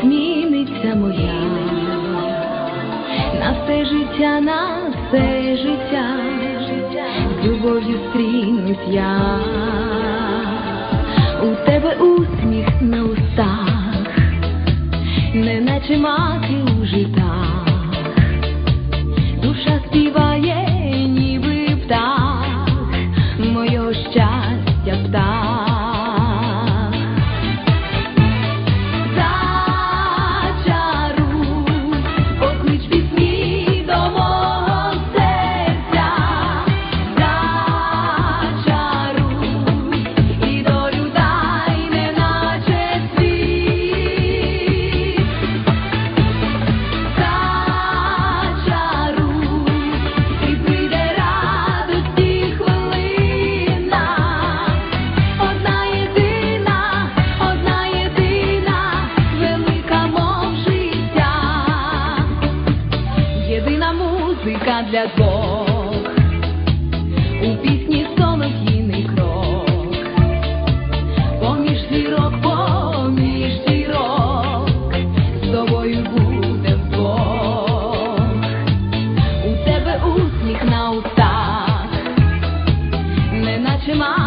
зміниться моя, на все життя, на все життя, з любов'ю стрінусь я, у тебе усміх на устах, не наче мати у житах, душа співає, ніби птах, моє щастя птах. для двох. У пісні солов'їний крок, поміж зірок, поміж зірок, з тобою буде вдвох, у тебе усміх на устах, неначе ма.